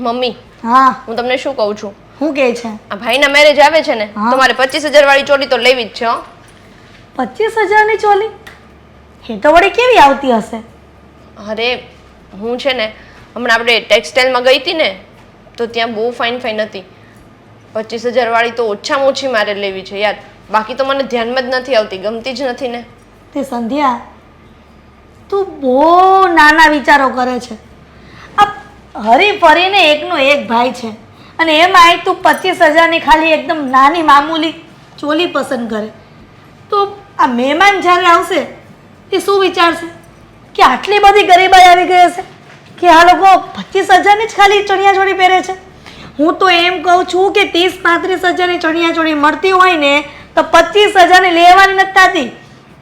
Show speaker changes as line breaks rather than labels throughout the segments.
Mummy
હા.
હું તમને શું કહું છું?
હું કે છે?
આ ભાઈના મેરેજ આવે છે ને
હા.
તો મારે પચીસ હજાર વાળી ચોલી તો લેવી જ છે હો.
પચીસ હજારની ચોલી? એ તો વળી કેવી આવતી હશે?
અરે હું છે ને હમણાં આપણે ટેક્સટાઇલમાં ગઈ હતી ને તો ત્યાં બહુ ફાઇન ફાઇન હતી. પચીસ હજાર વાળી તો ઓછામાં ઓછી મારે લેવી છે યાર. બાકી તો મને ધ્યાનમાં જ નથી આવતી ગમતી જ નથી ને.
તે સંધ્યા તું બહુ નાના વિચારો કરે છે. આ હરી ફરીને એકનો એક ભાઈ છે. અને એમાંય તું પચીસ હજારની ખાલી એકદમ નાની મામૂલી ચોલી પસંદ કરે. તો આ મહેમાન જ્યારે આવશે, એ શું વિચારશે? કે આટલી બધી ગરીબાઈ આવી ગઈ હશે? કે આ લોકો પચીસ હજારની જ ખાલી ચણિયાચોળી પહેરે છે? હું તો એમ કહું છું કે ત્રીસ પાંત્રીસ હજારની ચણિયાચોળી મળતી હોય ને, તો પચીસ હજારની લેવાની નથી થતી.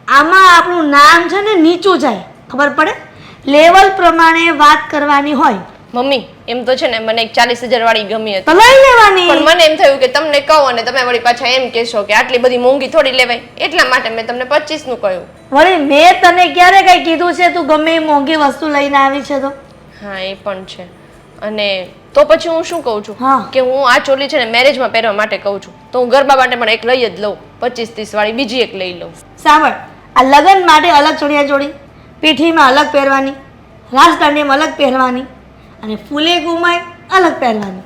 આમાં આપણું નામ છે ને નીચું જાય. ખબર પડે? લેવલ પ્રમાણે વાત કરવાની હોય.
મમ્મી એમ તો છે ને મને એક ચાલીસ હજાર વાળી ગમી હતી.
લઈ લેવાની.
પણ મને એમ થયું કે તમને કહો અને તમે વળી પાછા એમ કહેશો કે આટલી બધી મોંઘી થોડી લેવાય. એટલા માટે મેં તમને પચીસનું કહ્યું.
વળી મેં તને ક્યારે કઈ કીધું છે? તું ગમે એ મોંઘી વસ્તુ લઈને આવી છે તો.
હા એ પણ છે. અને તો પછી હું શું કહું છું. કે હું આ ચોલી છે ને મેરેજમાં પહેરવા માટે કહું છું. તો હું ગરબા માટે પણ એક લઈ જ લઉં. પચીસ ત્રીસ વાળી બીજી એક લઈ લઉં.
સાંભળ આ લગ્ન માટે અલગ ચણિયાચોળી પીઠીમાં અલગ પહેરવાની રાજધાનીમાં અલગ પહેરવાની. અને ફૂલે ગુમાય અલગ
પહેલાની.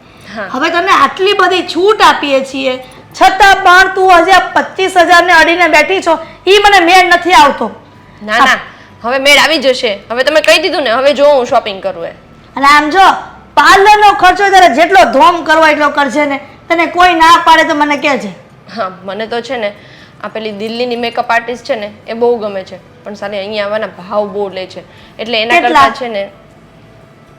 હવે તને આટલી બધી છૂટ આપીએ છીએ. છતાં પણ તું હજી પચીસ હજારને અડીને બેઠી છો. એ મને મેળ નથી આવતો.
ના ના. હવે મેળ આવી જશે. હવે તમે કહી દીધું ને હવે જો હું શોપિંગ કરું એ
અને આમ જો પાર્લરનો ખર્ચો તારે જેટલો ધોમ કરવો એટલો કરજે ને. તને કોઈ ના પાડે તો મને કહેજે.
હા મને તો છે ને આ પેલી દિલ્હીની મેકઅપ આર્ટિસ્ટ છે ને એ બહુ ગમે છે. પણ સાલે અહીંયા આવવાના ભાવ બહુ લે છે. એટલે એના? કરતાં છે ને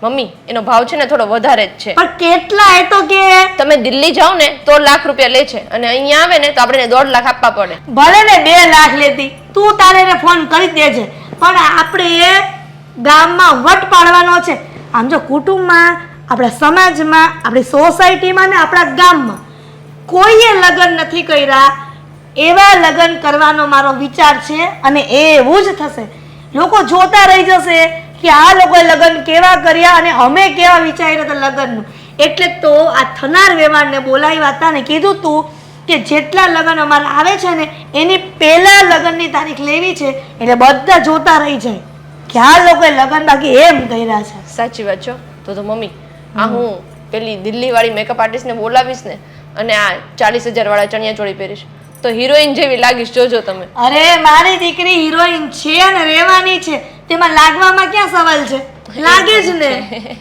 મમ્મી એનો ભાવ છે ને થોડો વધારે જ છે.
પણ કેટલા એ તો કે?
તમે દિલ્હી જાઓ ને તો લાખ રૂપિયા લે છે. અને અહીંયા આવે ને તો આપણે દોઢ લાખ આપવા પડે.
ભલે ને બે લાખ લેતી તું તારે એને ફોન કરી દેજે. પણ આપણે ગામમાં વટ પાડવાનો છે. આમ જો કુટુંબમાં આપણા સમાજમાં આપણી સોસાયટીમાં ને આપણા ગામમાં કોઈએ લગ્ન નથી કર્યા એવા લગ્ન કરવાનો મારો વિચાર છે અને એવું જ થશે. લોકો જોતા રહી જશે. કે આ લોકોએ લગ્ન કેવા કર્યા અને અમે કેવા વિચાર્યા હતા લગ્નનું? એટલે તો આ થનાર વ્યવહારને બોલાવ્યા હતા ને કીધું તું કે જેટલા લગ્ન અમારા આવે છે ને એની પહેલા લગ્નની તારીખ લેવી છે એટલે બધા જોતા રહી જાય કે આ લોકોએ લગ્ન બાકી એમ કર્યા છે.
સાચી વાત છો તો તો મમ્મી આ હું પેલી દિલ્હીવાળી મેકઅપ આર્ટિસ્ટને બોલાવીશ ને અને આ ચાલીસ હજાર વાળા ચણિયા ચોળી પહેરીશ. તો હિરોઈન જેવી લાગીશ જોજો તમે.
અરે મારી દીકરી હિરોઈન છે અને રહેવાની છે. તેમાં લાગવામાં ક્યાં સવાલ છે? લાગે જ ને.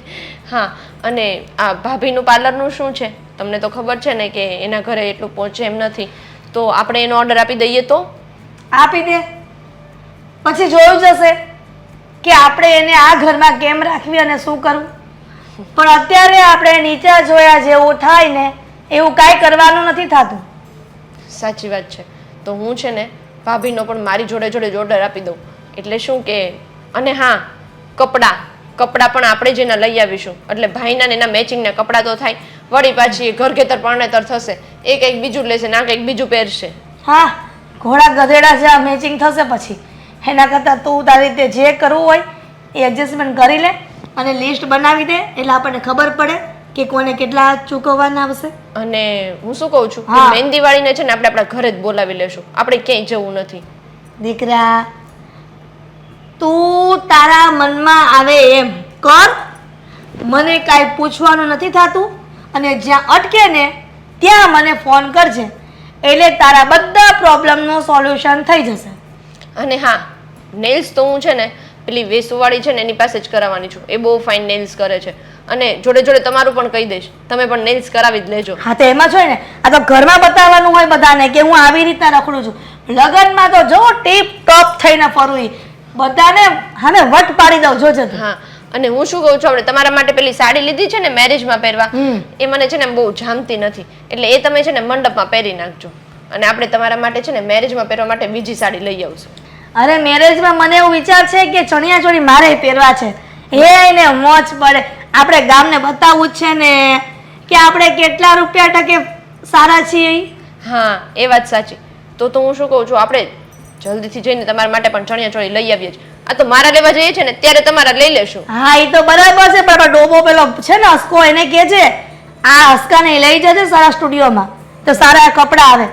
હા અને આ ભાભીનું પાર્લરનું શું છે? તમને તો ખબર છે ને કે એના ઘરે એટલું પહોંચે એમ નથી. તો આપણે એનો ઓર્ડર આપી દઈએ તો?
આપી દે. પછી જોયું જશે કે આપણે એને આ ઘરમાં કેમ રાખવી અને શું કરવું. પણ અત્યારે આપણે નીચા જોયા જેવું થાય ને એવું કાંઈ કરવાનું નથી થતું.
સાચી વાત છે. તો હું છે ને ભાભીનો પણ મારી જોડે જોડે જ ઓર્ડર આપી દઉં. એટલે શું કે અને હા કપડાં. કપડાં પણ આપણે જ એના લઈ આવીશું. એટલે ભાઈના ને એના મેચિંગના કપડાં તો થાય. વળી પાછી ઘર ઘેતર પરણેતર થશે. એ કંઈક બીજું લેશે ના કંઈક બીજું પહેરશે.
હા ઘોડા ગધેડા જેવા મેચિંગ થશે પછી. એના કરતાં તું તારી રીતે જે કરવું હોય એ એડજસ્ટમેન્ટ કરી લે અને લિસ્ટ બનાવી દે. એટલે આપણને ખબર પડે કે કોને કેટલા ચૂકવવાના આવશે
અને હું શું કહું છું. મહેંદી વાળીને છે ને આપણે આપણા ઘરે જ બોલાવી લેશું. આપણે ક્યાંય જવું નથી.
દીકરા તું તારા મનમાં આવે એમ. કર મને કાંઈ પૂછવાનું નથી થતું અને જ્યાં અટકે ને ત્યાં મને ફોન કરજે. એટલે તારા બધા પ્રોબ્લેમનું સોલ્યુશન થઈ જશે.
અને હા નેલ્સ તો હું છે ને પેલી વેસુવાળી છે ને એની પાસે જ કરાવવાની છું. એ બહુ ફાઇન નેલ્સ કરે છે. અને જોડે જોડે તમારું પણ કહી દઈશ. તમે પણ નેલ્સ કરાવી જ લેજો.
હા તો એમાં જોઈએ ને આ તો ઘરમાં બતાવવાનું હોય બધાને કે હું આવી રીતના રખડું છું. લગ્નમાં તો જો ટીપ ટોપ થઈને ફરું બધાને હામે વટ પાડી દઉં જોજો તું
હા અને હું શું કહું છું આપણે તમારા માટે પેલી સાડી લીધી છે ને મેરેજમાં પહેરવા એ મને છે ને બહુ જામતી નથી. એટલે એ તમે છે ને મંડપમાં પહેરી નાખજો. અને આપણે તમારા માટે છે ને મેરેજમાં પહેરવા માટે બીજી સાડી લઈ આવશું.
અરે મેરેજમાં મને એવું વિચાર છે કે ચણિયા ચોળી મારે પહેરવા છે. હે ને મોજ પડે. આપણે ગામને બતાવવું જ છે ને કે આપણે કેટલા રૂપિયા ટકે સારા છીએ
હા એ વાત સાચી. તો તો હું શું કહું છું આપણે જલ્દીથી જઈને તમારા માટે પણ ચણિયા ચોળી લઈ આવીએ છીએ. આ તો મારા લેવા જઈએ છે ને ત્યારે તમારા લઈ લેશું.
હા એ તો બરાબર છે પણ ડોબો પેલો છે ને અસકો એને કે છે આ અસકાને લઈ જજે સારા સ્ટુડિયોમાં. તો સારા કપડાં આવે.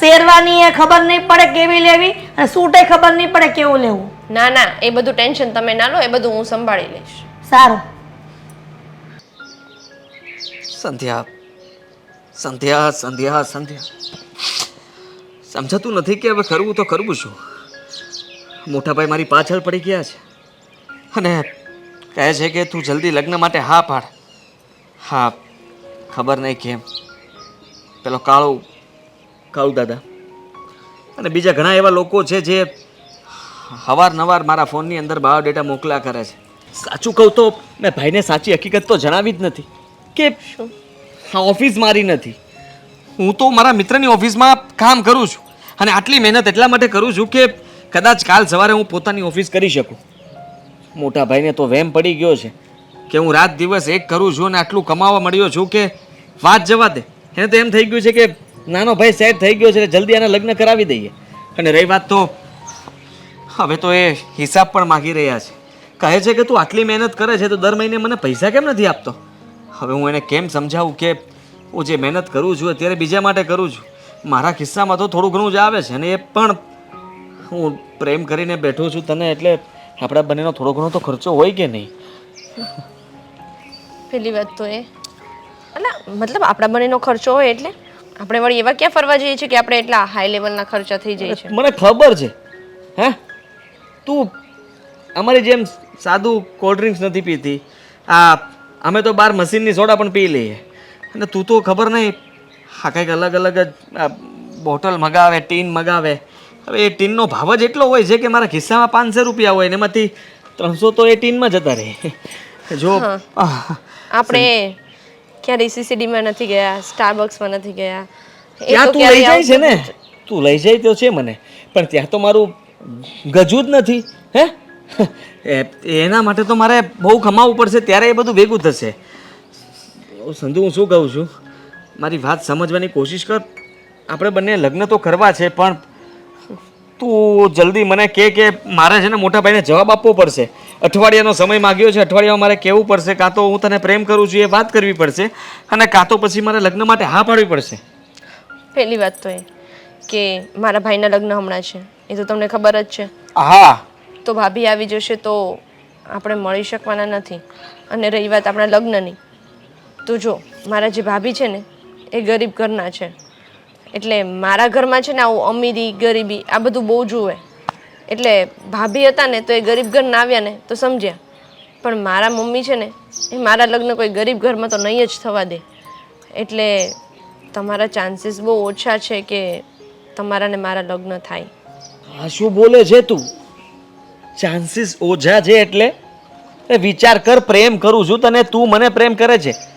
શેરવાની એ ખબર નહીં પડે કેવી લેવી અને સૂટે ખબર નહીં પડે કેવું લેવું.
ના ના એ બધું ટેન્શન તમે ના લો એ બધું હું સંભાળી લઈશ.
સારું.
સંધ્યા. સંધ્યા સંધ્યા સંધ્યા. સમજાતું નથી કે હવે કરવું તો કરવું શું? મોટા ભાઈ મારી પાછળ પડી ગયા છે. અને કહે છે કે તું જલ્દી લગ્ન માટે હા પાડ. હા ખબર નહીં કેમ. પેલો કાળો કાળુ દાદા. અને બીજા ઘણા એવા લોકો છે જે અવારનવાર મારા ફોનની અંદર બાયોડેટા મોકલ્યા કરે છે. સાચું કહું તો મેં ભાઈને સાચી હકીકત તો જણાવી જ નથી. કે હા ઓફિસ મારી નથી. હું તો મારા મિત્રની ઓફિસમાં કામ કરું છું અને આટલી મહેનત એટલા માટે કરું છું કે કદાચ કાલ સવારે હું પોતાની ઓફિસ કરી શકું. મોટા ભાઈને તો વહેમ પડી ગયો છે કે હું રાત દિવસ એક કરું છું અને આટલું કમાવા મળ્યો છું કે વાત જવા દે. એને તો એમ થઈ ગયું છે કે નાનો ભાઈ સેટ થઈ ગયો છે એટલે જલ્દી આના લગ્ન કરાવી દઈએ. અને રહી વાત તો હવે તો એ હિસાબ પણ માગી રહ્યા છે. કહે છે કે તું આટલી મહેનત કરે છે તો દર મહિને મને પૈસા કેમ નથી આપતો? હવે હું એને કેમ સમજાવું કે હું જે મહેનત કરું છું અત્યારે બીજા માટે કરું છું. મારા કિસ્સામાં તો થોડું ઘણું જ આવે છે અને એ પણ હું પ્રેમ કરીને બેઠો છું તને એટલે આપણા બંનેનો થોડો ઘણો તો ખર્ચો હોય કે નહીં?
પેલી વાત તો એ. એટલે મતલબ આપણા બંનેનો ખર્ચો હોય એટલે? આપણે વળી એવા ક્યાં ફરવા જઈએ છીએ કે આપણે એટલા હાઈ લેવલના ખર્ચા થઈ જાય છે?
મને ખબર છે. હે? તું અમારી જેમ સાદું કોલ્ડ ડ્રિંક્સ નથી પીતી. આ અમે તો બાર મશીનની સોડા પણ પી લઈએ. અને તું તો ખબર નહીં હા કંઈક અલગ અલગ જ બોટલ મગાવે ટીન મગાવે. હવે એ ટીનનો ભાવ જ એટલો હોય છે કે મારા ખિસ્સામાં પાંચસો રૂપિયા હોય ને એમાંથી ત્રણસો તો એ ટીનમાં જતા રહે. જો
આપણે ક્યાં સીસીડીમાં નથી ગયા સ્ટારબક્સમાં નથી ગયા.
ત્યાં
તું
લઈ જાય છે ને? તું લઈ જાય તો છે મને. પણ ત્યાં તો મારું ગજુ જ નથી હે? એના માટે તો મારે બહુ કમાવવું પડશે ત્યારે એ બધું ભેગું થશે. સંધુ હું શું કહું છું? મારી વાત સમજવાની કોશિશ કર. આપણે બંને લગ્ન તો કરવા છે પણ તું જલ્દી મને કહે કે મારે છે ને મોટા ભાઈને જવાબ આપવો પડશે. અઠવાડિયાનો સમય માગ્યો છે અઠવાડિયામાં મારે કહેવું પડશે? કાં તો હું તને પ્રેમ કરું છું એ વાત કરવી પડશે અને કાં તો પછી મારે લગ્ન માટે હા પાડવી પડશે.
પહેલી વાત તો એ કે મારા ભાઈના લગ્ન હમણાં છે. એ તો તમને ખબર જ છે.
હા.
તો ભાભી આવી જશે તો આપણે મળી શકવાના નથી. અને રહી વાત આપણા લગ્નની. તો જો, મારા જે ભાભી છે ને, એ ગરીબ ઘરના છે. એટલે મારા ઘરમાં છે ને આવું અમીરી, ગરીબી, આ બધું બહુ જુએ. એટલે ભાભી હતા ને, તો એ ગરીબ ઘરના આવ્યા ને, તો સમજ્યા. પણ મારા મમ્મી છે ને, એ મારા લગ્ન કોઈ ગરીબ ઘરમાં તો નહીં જ થવા દે. એટલે તમારા ચાન્સીસ બહુ ઓછા છે કે તમારા ને મારા લગ્ન થાય.
આ શું બોલે છે તું? ચાન્સીસ ઓછા છે એટલે? એ વિચાર કર, પ્રેમ કરું છું તને, તું મને પ્રેમ કરે છે.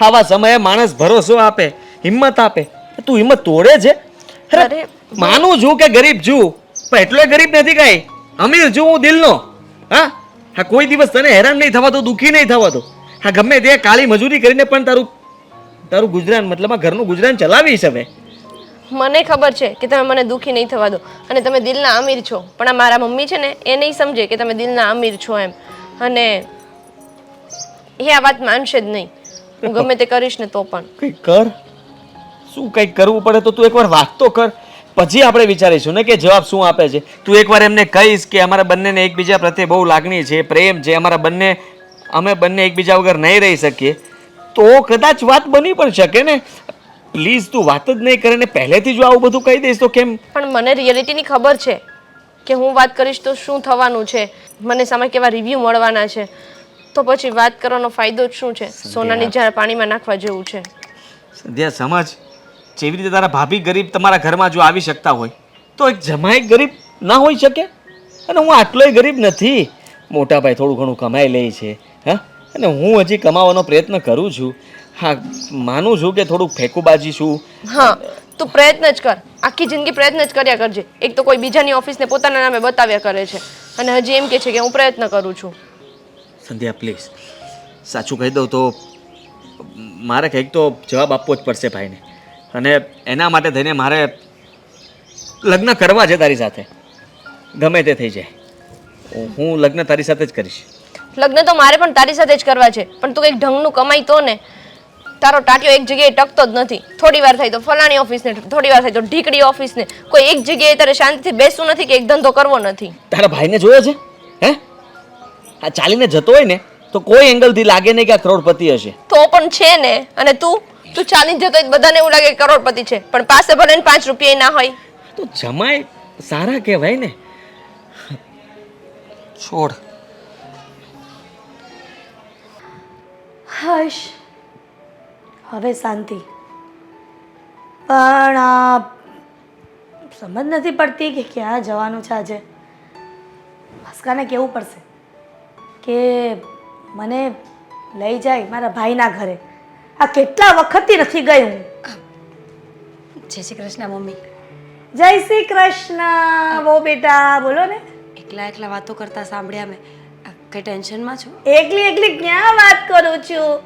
આવા સમયે માણસ ભરોસો આપે હિંમત આપે. તું હિંમત તોડે છે? અરે, માનું છું કે ગરીબ છું પણ એટલો ગરીબ નથી કાંઈ. અમીર છું હું દિલનો. હા? હા કોઈ દિવસ તને હેરાન નહીં થવા દો દુઃખી નહીં થવા દો હા ગમે તે કાળી મજૂરી કરીને પણ તારું તારું ગુજરાન મતલબ આ ઘરનું ગુજરાન ચલાવીશ હવે.
મને ખબર છે કે તમે મને દુઃખી નહીં થવા દો અને તમે દિલના અમીર છો. પણ આ મારા મમ્મી છે ને એ નહીં સમજે કે તમે દિલના અમીર છો એમ. અને એ આ વાત માનશે જ નહીં. હું ગમે તે કરીશ ને તો પણ.
કંઈક કર. શું કંઈક કરવું પડે તો તું એકવાર વાત તો કર. પછી આપણે વિચારીશું ને કે જવાબ શું આપે છે. તું એકવાર એમને કહીશ કે અમારા બંનેને એકબીજા પ્રત્યે બહુ લાગણી છે પ્રેમ છે અમારા બંને અમે બંને એકબીજા વગર નહીં રહી શકીએ. તો કદાચ વાત બની પણ શકે ને. પ્લીઝ તું વાત જ નહીં કરે ને પહેલેથી જો આવું બધું કહી દઈશ તો કેમ?
પણ મને રિયાલિટીની ખબર છે કે હું વાત કરીશ તો શું થવાનું છે? મને સામે કેવા રિવ્યૂ મળવાના છે? તો પછી વાત કરવાનો ફાયદો જ શું છે? સોનાની ઝાડ પાણીમાં નાખવા જેવું છે.
સંધ્યા સમજ જેવી રીતે તારા ભાભી ગરીબ તમારા ઘરમાં જો આવી શકતા હોય તો એક જમાઈ ગરીબ ના હોઈ શકે? અને હું આટલોય ગરીબ નથી. મોટા ભાઈ થોડું ઘણું કમાઈ લે છે હા? અને હું હજી કમાવાનો પ્રયત્ન કરું છું. હા માનું છું કે થોડુંક ફેંકુબાજી છું
હા તું પ્રયત્ન જ કર. આખી જિંદગી પ્રયત્ન જ કર્યા કરજે. એક તો કોઈ બીજાની ઓફિસને પોતાના નામે બતાવ્યા કરે છે. અને હજી એમ કે છે કે હું પ્રયત્ન કરું છું.
સંધ્યા પ્લીઝ સાચું કહી દઉં તો મારે કંઈક તો જવાબ આપવો જ પડશે ભાઈને. અને એના માટે થઈને મારે લગ્ન કરવા છે તારી સાથે. ગમે તે થઈ જાય. હું લગ્ન તારી સાથે જ કરીશ.
લગ્ન તો મારે પણ તારી સાથે જ કરવા છે. પણ તું કંઈક ઢંગનું કમાઈ તો ને તારો ટાટિયો એક જગ્યાએ ટકતો જ નથી. થોડી વાર થાય તો ફલાણી ઓફિસને થોડી વાર થાય તો ઢીકડી ઓફિસને. કોઈ એક જગ્યાએ તારે શાંતિથી બેસવું નથી કે એક ધંધો કરવો નથી.
તારા ભાઈને જોયો છે? હે? આ ચાલીને જતો હોય ને તો કોઈ એંગલથી લાગે નહીં કે આ કરોડપતિ હશે.
તો પણ છે ને. અને તું તું ચાલીને જતો હોય તો બધાને એવું લાગે કે કરોડપતિ છે. પણ પાસે ભલે ને પાંચ રૂપિયા ના હોય.
તો જમાય સારા કહેવાય ને. છોડ.
હશ. હવે શાંતિ. પણ આ સમજ નથી પડતી કે ક્યાં જવાનું છે આજે. ભાસ્કાને કેવું પડશે? કે મને લઈ જાય મારા ભાઈના ઘરે. આ કેટલા વખતથી નથી ગઈ હું?
જય શ્રી કૃષ્ણ મમ્મી.
જય શ્રી કૃષ્ણ વો બેટા બોલો ને.
એકલા એકલા વાતો કરતા સાંભળ્યા મેં. આ, કઈ ટેન્શનમાં છો?
એકલી એકલી ક્યાં વાત કરું છું?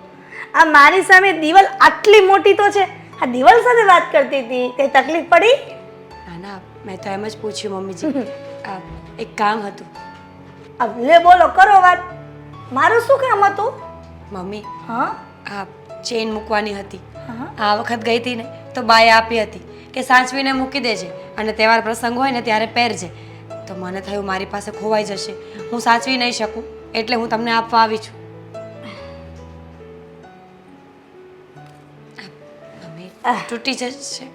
આ મારી સામે દિવાલ આટલી મોટી તો છે. આ દિવાલ સાથે વાત કરતી હતી. કઈ તકલીફ પડી?
ના ના મેં તો એમ જ પૂછ્યું મમ્મીજી. એક કામ હતું.
આ લે બોલો કરો વાત. મારું શું કામ હતું?
મમ્મી
હા?
આ ચેન મૂકવાની હતી. આ વખત ગઈ હતી ને તો બાએ આપી હતી કે સાચવીને મૂકી દેજે અને તહેવાર પ્રસંગ હોય ને ત્યારે પહેરજે. તો મને થયું મારી પાસે ખોવાઈ જશે. હું સાચવી નહીં શકું એટલે હું તમને આપવા આવી છું. તૂટી જશે.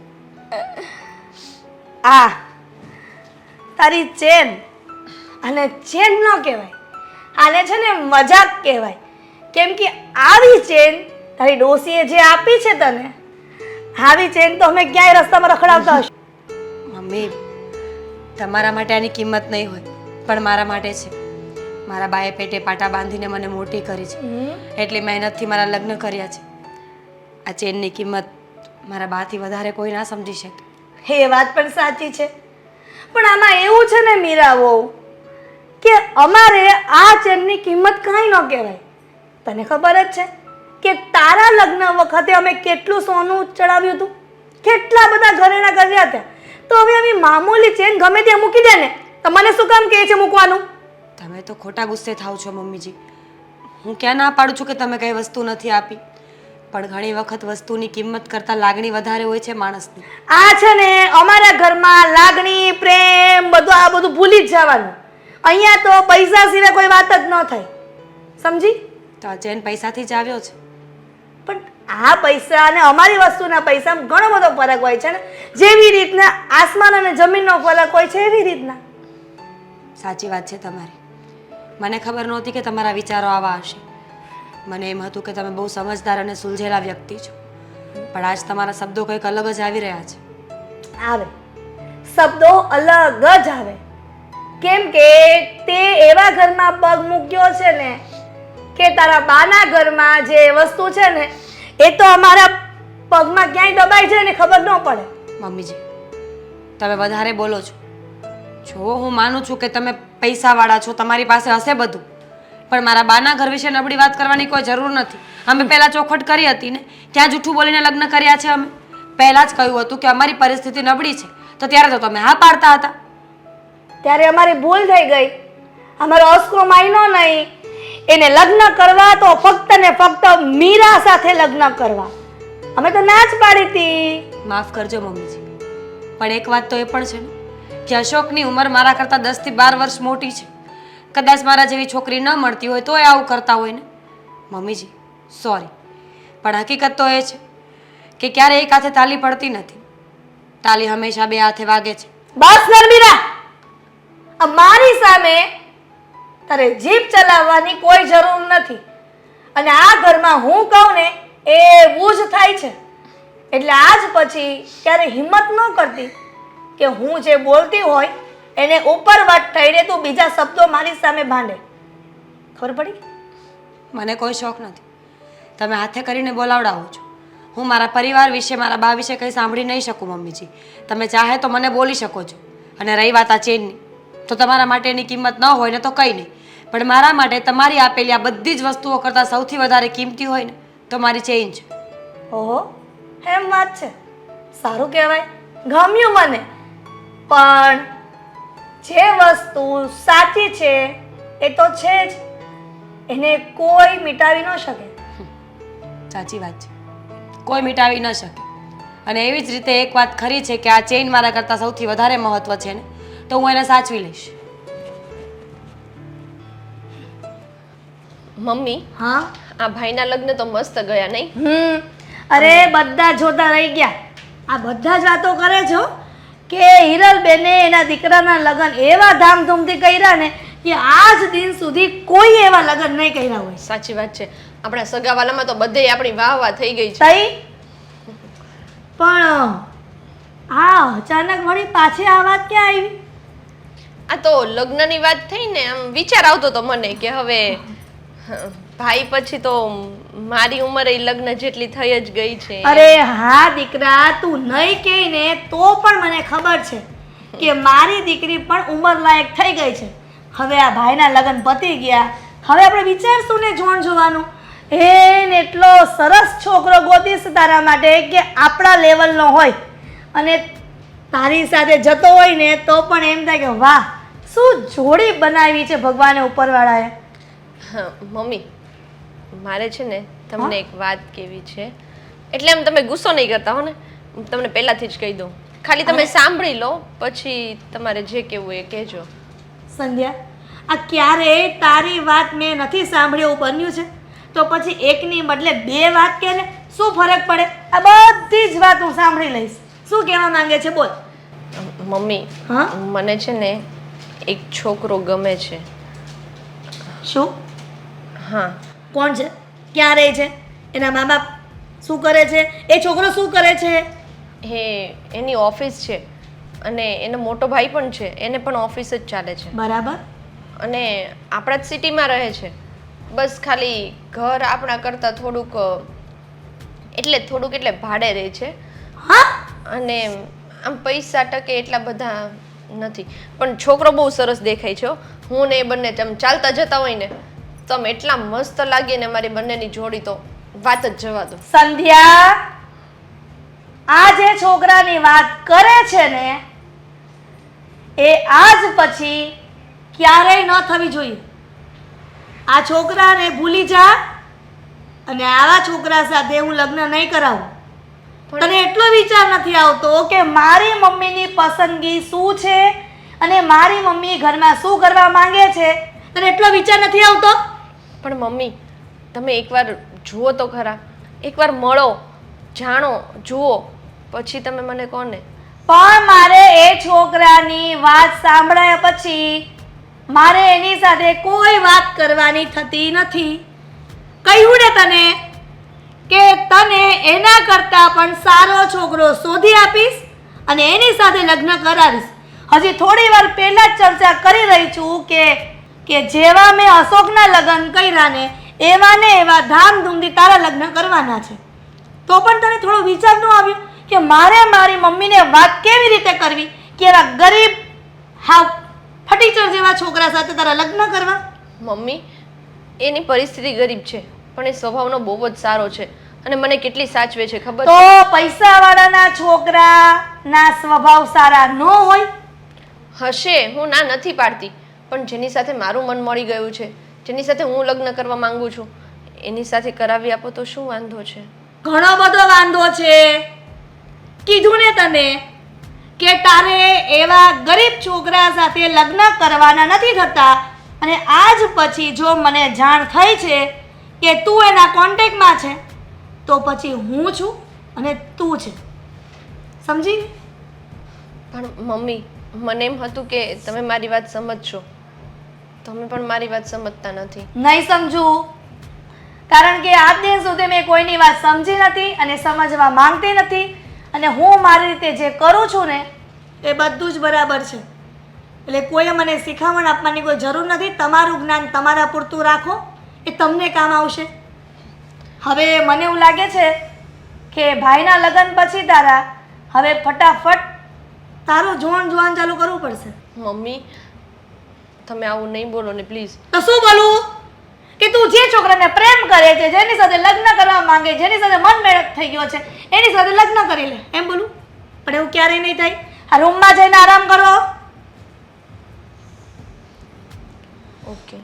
આ તારી ચેન અને ચેન ન કહેવાય. આને છે ને મજાક કહેવાય. કેમ કે આવી ચેન તારી ડોસીએ જે આપી છે તને આવી ચેન તો અમે ક્યાંય રસ્તામાં રખડાવતા હશું.
મમ્મી તમારા માટે આની કિંમત નહીં હોય પણ મારા માટે છે. મારા બાએ પેટે પાટા બાંધીને મને મોટી કરી છે. એટલી મહેનતથી મારા લગ્ન કર્યા છે. આ ચેનની કિંમત મારા બાથી વધારે કોઈ ના સમજી શકે.
એ વાત પણ સાચી છે. પણ આમાં એવું છે ને મીરા વહુ કે અમારે આ ચેનની કિંમત કાંઈ ન કહેવાય. તને ખબર જ છે કે તારા લગ્ન વખતે અમે કેટલું સોનું ચડાવ્યું હતું? કેટલા બધા ઘરેણા કર્યા હતા? તો હવે અમે મામૂલી ચેન ગમે ત્યાં મૂકી દે ને. તો શું કામ કહે છે મૂકવાનું?
તમે તો ખોટા ગુસ્સે થાવ છો મમ્મીજી. હું ક્યાં ના પાડું છું કે તમે કઈ વસ્તુ નથી આપી. પણ ઘણી વખત વસ્તુની કિંમત કરતાં લાગણી વધારે હોય છે માણસની.
આ છે ને અમારા ઘરમાં લાગણી પ્રેમ બધું આ બધું ભૂલી જ જવાનું. અહીંયા તો પૈસા સિવાય કોઈ વાત જ ન થાય. સમજી?
તો આ ચેન પૈસાથી જ આવ્યો છે.
પણ આ પૈસા અને અમારી વસ્તુના પૈસામાં ઘણો બધો ફરક હોય છે ને? જેવી રીતના આસમાન અને જમીનનો ફરક હોય છે એવી રીતના.
સાચી વાત છે તમારી. મને ખબર નહોતી કે તમારા વિચારો આવા હશે. મને એમ હતું કે તમે બહુ સમજદાર અને સુલઝેલા વ્યક્તિ છો. પણ આજ તમારા શબ્દો કંઈક અલગ જ આવી રહ્યા છે.
આવે. શબ્દો અલગ જ આવે. કેમ કે તે એવા ઘરમાં પગ મૂક્યો છે ને કે તારા બાના ઘરમાં જે વસ્તુ છે ને, એ તો અમારા પગમાં ક્યાંય દબાઈ જાય ને ખબર ન પડે.
મમ્મીજી, તમે વધારે બોલો છો. જો હું માનું છું કે તમે પૈસાવાળા છો, તમારી પાસે હશે બધું. પણ મારા બાના ઘર વિશે નબળી વાત કરવાની કોઈ જરૂર નથી. અમે પહેલાં ચોખટ કરી હતી ને ક્યાં જૂઠું બોલીને લગ્ન કર્યા છે અમે. પહેલાં જ કહ્યું હતું કે અમારી પરિસ્થિતિ નબળી છે. તો ત્યારે તો તમે હા પાડતા હતા.
ત્યારે અમારી ભૂલ થઈ ગઈ. અમારો અસ્કો માયનો નહીં. એને લગ્ન કરવા તો ફક્ત ને ફક્ત મીરા સાથે લગ્ન કરવા. અમે તો ના જ પાડી હતી
માફ કરજો મમ્મીજી. પણ એક વાત તો એ પણ છે ને કે અશોકની ઉંમર મારા કરતાં દસથી બાર વર્ષ મોટી છે. કદાચ મારા જેવી છોકરી ન મળતી હોય તોય આવું કરતા હોય ને. મમ્મીજી સોરી પણ હકીકત તો એ છે કે ક્યારેય એક હાથે તાલી પડતી નથી. તાલી હંમેશા બે હાથે વાગે છે.
બસ નરમીરા આ મારી સામે તારે જીપ ચલાવવાની કોઈ જરૂર નથી. અને આ ઘરમાં હું કહું ને, એવું જ થાય છે. એટલે આજ પછી ક્યારે હિંમત ન કરતી કે હું જે બોલતી હોય, એને ઉપર વાત થઈને તું બીજા શબ્દો મારી સામે ભાંડે ખબર પડી?
મને કોઈ શોખ નથી. તમે હાથે કરીને બોલાવડાવો છો. હું મારા પરિવાર વિશે, મારા બા વિશે કંઈ સાંભળી નહીં શકું, મમ્મીજી. તમે ચાહે તો મને બોલી શકો છો. અને રહી વાત આ ચેનની. તો તમારા માટે એની કિંમત ન હોય ને તો કંઈ નહીં. પણ મારા માટે તમારી આપેલી આ બધી જ વસ્તુઓ કરતાં સૌથી વધારે કિંમતી હોય ને તો મારી ચેઇન છે.
ઓહો એમ વાત છે. સારું કહેવાય. ગમ્યું મને. પણ જે વસ્તુ સાચી છે એ તો છે જ. એને કોઈ મિટાવી ન શકે.
સાચી વાત છે. કોઈ મિટાવી ન શકે. અને એવી જ રીતે એક વાત ખરી છે કે આ ચેઇન મારા કરતાં સૌથી વધારે મહત્વ છે ને. તો હું એને સાચવી લઈશ.
મમ્મી?
હા?
આ ભાઈના લગ્ન તો મસ્ત ગયા નહીં?
હમ. અરે બધા જોતા રહી ગયા. આ બધા જ વાતો કરે છો કે હિરલબેને એના દીકરાના લગ્ન એવા ધામધૂમથી કર્યા ને કે આજ દિન સુધી કોઈ એવા લગ્ન નહીં કર્યા હોય.
સાચી વાત છે. આપણા સગાવાલામાં તો બધે આપણી વાહ વાહ થઈ ગઈ છે.
પણ આ અચાનક વળી પાછી આ વાત ક્યાં આવી?
આ તો લગ્નની વાત થઈ ને, આમ વિચાર આવતો તો મને કે હવે ભાઈ પછી તો મારી ઉંમર લગ્ન જેટલી થઈ જ ગઈ છે.
અરે હા દીકરા, તું નહીં કહે ને તો પણ મને ખબર છે કે મારી દીકરી પણ ઉંમર લાયક થઈ ગઈ છે. હવે આ ભાઈના લગ્ન પતી ગયા. હવે આપણે વિચારશું ને જોણ જોવાનું. હે ને એટલો સરસ છોકરો ગોતીશ તારા માટે કે આપણા લેવલનો હોય. અને તારી સાથે જતો હોય ને તો પણ એમ થાય કે વાહ શું જોડી બનાવી છે ભગવાને ઉપરવાળાએ?
મમ્મી મારે છે ને તમને એક વાત કેવી છે. એટલે એમ તમે ગુસ્સો નહીં કરતા હો ને હું તમને પહેલાથી જ કહી દઉં. ખાલી તમે સાંભળી લો પછી તમારે જે કહેવું એ કહેજો.
સંધ્યા આ ક્યારે તારી વાત મેં નથી સાંભળી એવું બન્યું છે? તો પછી એકની બદલે બે વાત કે ને શું ફરક પડે? આ બધી જ વાત હું સાંભળી લઈશ. શું કહેવા માંગે છે બોલ.
મમ્મી
હા?
મને છે ને એક છોકરો ગમે છે.
શું?
હા.
કોણ છે? ક્યાં રહે છે? એના મા બાપ શું કરે છે? એ છોકરો શું કરે છે?
એ એની ઓફિસ છે અને એનો મોટો ભાઈ પણ છે. એને પણ ઓફિસ જ ચાલે છે.
બરાબર.
અને આપણા જ સિટીમાં રહે છે. બસ ખાલી ઘર આપણા કરતાં થોડુંક એટલે થોડુંક એટલે ભાડે રહે છે.
હા?
અને આમ પૈસા ટકે એટલા બધા નથી. પણ છોકરો બહુ સરસ દેખાય છે હું. ને એ બંને તેમ ચાલતા જતા હોય ને, તો આમ એટલા મસ્ત લાગીએ ને મારી બંનેની જોડી તો વાત જ જવા દો.
સંધ્યા, આ જે છોકરાની વાત કરે છે ને, એ આજ પછી ક્યારેય ન થવી જોઈએ. આ છોકરાને ભૂલી જા અને આવા છોકરા સાથે હું લગ્ન નહીં કરાવું. તને એટલો વિચાર નથી આવતો કે મારી મમ્મીની પસંદગી શું છે અને મારી મમ્મી ઘરમાં શું કરવા માંગે છે? તને એટલો વિચાર નથી આવતો?
પણ મમ્મી તમે એકવાર જુઓ તો ખરા. એકવાર મળો જાણો જુઓ. પછી તમે મને કહો ને
પણ મારે એ છોકરાની વાત સાંભળ્યા પછી મારે એની સાથે કોઈ વાત કરવાની થતી નથી. કહ્યું ને તને? કે તને એના કરતાં પણ સારો છોકરો શોધી આપીશ અને એની સાથે લગ્ન કરાવીશ. હજી થોડી વાર પહેલા જ ચર્ચા કરી રહી છું કે કે જેવા મેં અશોકના લગ્ન કર્યા ને, એવા ને એવા ધામધૂમથી તારા લગ્ન કરવાના છે. તો પણ તને થોડો વિચાર ન આવ્યો કે મારે મારી મમ્મીને વાત કેવી રીતે કરવી કે એવા ગરીબ હાવ ફટીચર જેવા છોકરા સાથે તારા લગ્ન કરવા?
મમ્મી, એની પરિસ્થિતિ ગરીબ છે. પણ એ સ્વભાવનો બહુ જ સારો છે. અને મને કેટલી સાચવે છે ખબર
તો
છે
પૈસાવાળાના છોકરાના સ્વભાવ સારા ન હોય?
હશે હું ના નથી પાડતી. પણ જેની સાથે મારું મન મળી ગયું છે જેની સાથે હું લગ્ન કરવા માંગુ છું એની સાથે કરાવી આપો તો શું વાંધો છે?
ઘણો બધો વાંધો છે. કીધું ને તને કે તારે એવા ગરીબ છોકરા સાથે લગ્ન કરવાના નથી થતા અને આજ પછી જો મને જાણ થઈ છે કે તું એના કોન્ટેક્ટમાં છે તો પછી હું છું અને તું છે. સમજી?
પણ મમ્મી મને એમ હતું કે તમે મારી વાત સમજશો. તમે પણ મારી વાત સમજતા નથી.
નહીં સમજુ. કારણ કે આજ દિન સુધી મેં કોઈની વાત સમજી નથી અને સમજવા માંગતી નથી અને હું મારી રીતે જે કરું છું ને એ બધું જ બરાબર છે. એટલે કોઈએ મને શિખામણ આપવાની કોઈ જરૂર નથી. તમારું જ્ઞાન તમારા પૂરતું રાખો. એ તમને કામ આવશે. હવે મને એવું લાગે છે કે ભાઈના લગ્ન પછી તારા હવે ફટાફટ તારું જોણ જોવાનું ચાલુ કરવું પડશે.
મમ્મી તમે આવું નહીં બોલો ને પ્લીઝ.
તો શું બોલું? કે તું જે છોકરાને પ્રેમ કરે છે જેની સાથે લગ્ન કરવા માંગે જેની સાથે મન મેળક થઈ ગયો છે એની સાથે લગ્ન કરી લે. એમ બોલું? પણ એવું ક્યારેય નહીં થાય. આ રૂમમાં જઈને આરામ કરો.
ઓકે.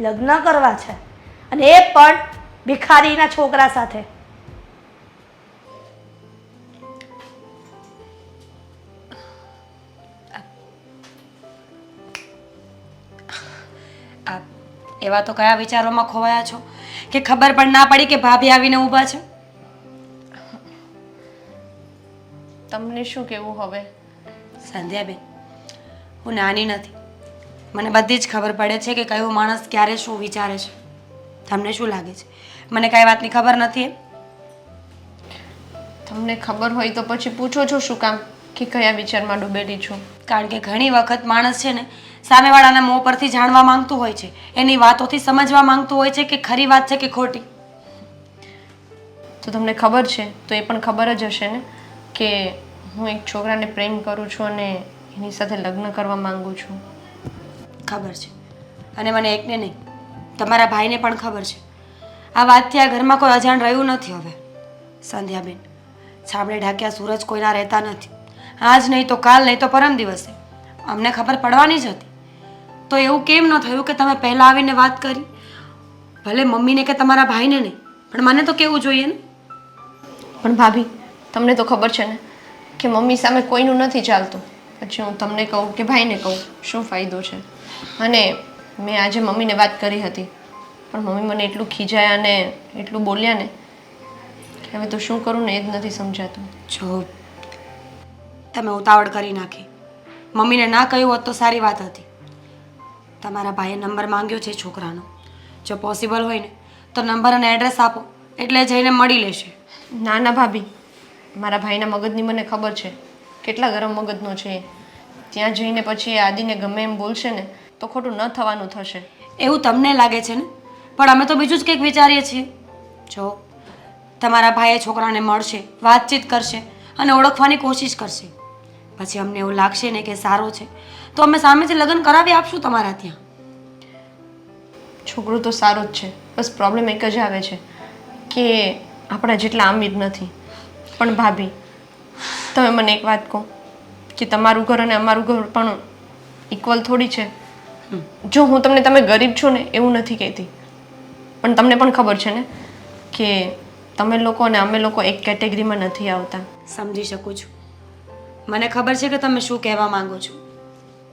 લગ્ન કરવા છે. અને એ પણ ભિખારીના છોકરા સાથે.
એવા તો કયા વિચારોમાં ખોવાયા છો કે ખબર પણ ના પડી કે ભાભી આવીને ઊભા છે?
તમને શું કેવું હવે?
સંધ્યાબેન હું નાની નથી. મને બધી જ ખબર પડે છે કે કયો માણસ ક્યારે શું વિચારે છે. તમને શું લાગે છે? મને કાંઈ વાતની ખબર નથી.
તમને ખબર હોય તો પછી પૂછો છો શું કામ? કે કયા વિચારમાં ડૂબેલી છું?
કારણ કે ઘણી વખત માણસ છે ને સામેવાળાના મોં પરથી જાણવા માંગતું હોય છે. એની વાતોથી સમજવા માંગતું હોય છે કે ખરી વાત છે કે ખોટી.
તો તમને ખબર છે? તો એ પણ ખબર જ હશે ને કે હું એક છોકરાને પ્રેમ કરું છું અને એની સાથે લગ્ન કરવા માંગુ છું.
ખબર છે. અને મને એકને નહીં, તમારા ભાઈને પણ ખબર છે. આ વાતથી આ ઘરમાં કોઈ અજાણ રહ્યું નથી હવે. સંધ્યાબેન, છાબડે ઢાંક્યા સૂરજ કોઈના રહેતા નથી. આજ નહીં તો કાલ નહીં તો પરમ દિવસે. અમને ખબર પડવાની જ હતી. તો એવું કેમ ન થયું કે તમે પહેલાં આવીને વાત કરી? ભલે મમ્મીને કે તમારા ભાઈને નહીં, પણ મને તો કેવું જોઈએ ને?
પણ ભાભી, તમને તો ખબર છે ને કે મમ્મી સામે કોઈનું નથી ચાલતું. પછી હું તમને કહું કે ભાઈને કહું, શું ફાયદો છે? અને મેં આજે મમ્મીને વાત કરી હતી. પણ મમ્મી મને એટલું ખીજાયા અને એટલું બોલ્યા ને કે હવે તો શું કરું ને એ જ નથી સમજાતું.
જો તમે ઉતાવળ કરી નાખી. મમ્મીને ના કહ્યું હોત તો સારી વાત હતી. તમારા ભાઈએ નંબર માંગ્યો છે છોકરાનો. જો પોસિબલ હોય ને તો નંબર અને એડ્રેસ આપો એટલે જઈને મળી લેશે.
ના ના ભાભી. મારા ભાઈના મગજની મને ખબર છે. કેટલા ગરમ મગજનો છે ત્યાં જઈને પછી એ આદિને ગમે એમ બોલશે ને તો ખોટું ન થવાનું થશે.
એવું તમને લાગે છે ને? પણ અમે તો બીજું જ કંઈક વિચારીએ છીએ. જો તમારા ભાઈએ છોકરાને મળશે વાતચીત કરશે અને ઓળખવાની કોશિશ કરશે. પછી અમને એવું લાગશે ને કે સારો છે. તો અમે સામેથી લગ્ન કરાવી આપશું તમારા ત્યાં.
છોકરો તો સારો જ છે. બસ પ્રોબ્લેમ એક જ આવે છે કે આપણા જેટલા અમીર નથી. પણ ભાભી તમે મને એક વાત કહો કે તમારું ઘર અને અમારું ઘર પણ ઇક્વલ થોડી છે? જો હું તમને, તમે ગરીબ છો ને, એવું નથી કહેતી. પણ તમને પણ ખબર છે ને કે તમે લોકો અને અમે લોકો એક કેટેગરીમાં નથી આવતા.
સમજી શકું છું. મને ખબર છે કે તમે શું કહેવા માંગો છો,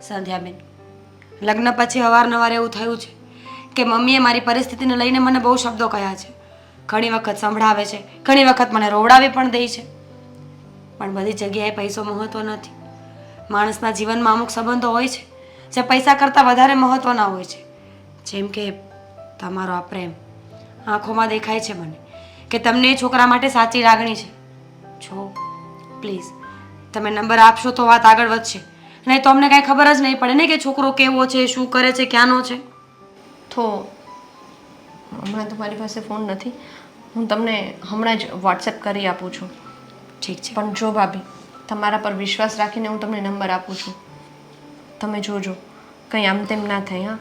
સંધ્યાબેન. લગ્ન પછી અવારનવાર એવું થયું છે કે મમ્મીએ મારી પરિસ્થિતિને લઈને મને બહુ શબ્દો કહ્યા છે. ઘણી વખત સંભળાવે છે, ઘણી વખત મને રોવડાવી પણ દે છે. પણ બધી જગ્યાએ પૈસો મહત્વ નથી. માણસના જીવનમાં અમુક સંબંધો હોય છે. જે પૈસા કરતાં વધારે મહત્વના હોય છે. જેમ કે તમારો આ પ્રેમ. આંખોમાં દેખાય છે મને કે તમને એ છોકરા માટે સાચી લાગણી છે. જો પ્લીઝ તમે નંબર આપશો તો વાત આગળ વધશે. નહીં તો અમને કાંઈ ખબર જ નહીં પડે ને કે છોકરો કેવો છે શું કરે છે ક્યાંનો છે.
તો હમણાં તો મારી પાસે ફોન નથી. હું તમને હમણાં જ વોટ્સએપ કરી આપું છું.
ઠીક છે.
પણ જો ભાભી તમારા પર વિશ્વાસ રાખીને હું તમને નંબર આપું છું. તમે જોજો. કંઈ આમ તેમ ના થાય, હા.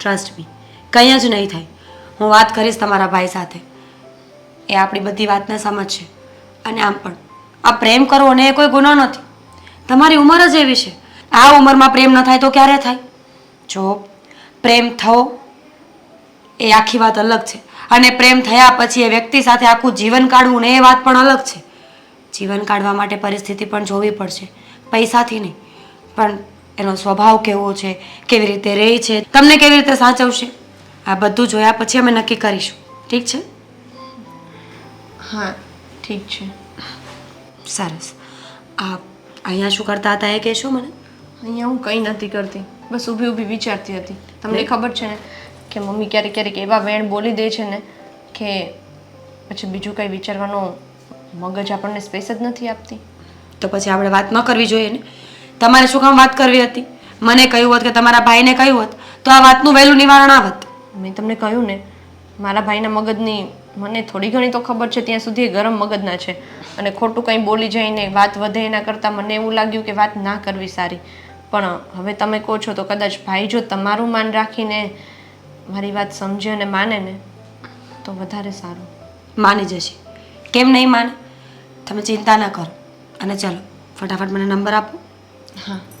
ટ્રસ્ટ મી કંઈ જ નહીં થાય. હું વાત કરીશ તમારા ભાઈ સાથે. એ આપણી બધી વાતને સમજશે. અને આમ પણ. આ પ્રેમ કરવો ને એ કોઈ ગુનો નથી. તમારી ઉંમર જ એવી છે. આ ઉંમરમાં પ્રેમ ન થાય તો ક્યારે થાય? જો, પ્રેમ થવો એ આખી વાત અલગ છે. અને પ્રેમ થયા પછી એ વ્યક્તિ સાથે આખું જીવન કાઢવું ને એ વાત પણ અલગ છે. જીવન કાઢવા માટે પરિસ્થિતિ પણ જોવી પડશે. પૈસાથી નહીં. પણ એનો સ્વભાવ કેવો છે કેવી રીતે રહે છે તમને કેવી રીતે સાચવશે? આ બધું જોયા પછી અમે નક્કી કરીશું. ઠીક છે?
હા ઠીક છે.
સરસ. આ અહીંયા શું કરતા હતા એ કહેશો મને?
અહીંયા હું કંઈ નથી કરતી. બસ ઊભી ઊભી વિચારતી હતી. તમને ખબર છે ને કે મમ્મી ક્યારેક ક્યારેક એવા વેણ બોલી દે છે ને કે પછી બીજું કંઈ વિચારવાનો મગજ આપણને સ્પેસ જ નથી આપતી.
તો પછી આપણે વાત ન કરવી જોઈએ ને? તમારે શું કામ વાત કરવી હતી? મને કહ્યું હોત કે તમારા ભાઈને કહ્યું હોત તો આ વાતનું વહેલું નિવારણ આવત.
મેં તમને કહ્યું ને મારા ભાઈના મગજની મને થોડી ઘણી તો ખબર છે ત્યાં સુધી ગરમ મગજના છે. અને ખોટું કંઈ બોલી જઈને વાત વધે એના કરતાં મને એવું લાગ્યું કે વાત ના કરવી સારી. પણ હવે તમે કહો છો તો કદાચ ભાઈ જો તમારું માન રાખીને મારી વાત સમજે અને માને ને તો વધારે સારું.
માની જશે. કેમ નહીં માને? તમે ચિંતા ના કરો. અને ચાલો ફટાફટ મને નંબર આપો.
હા ચાલો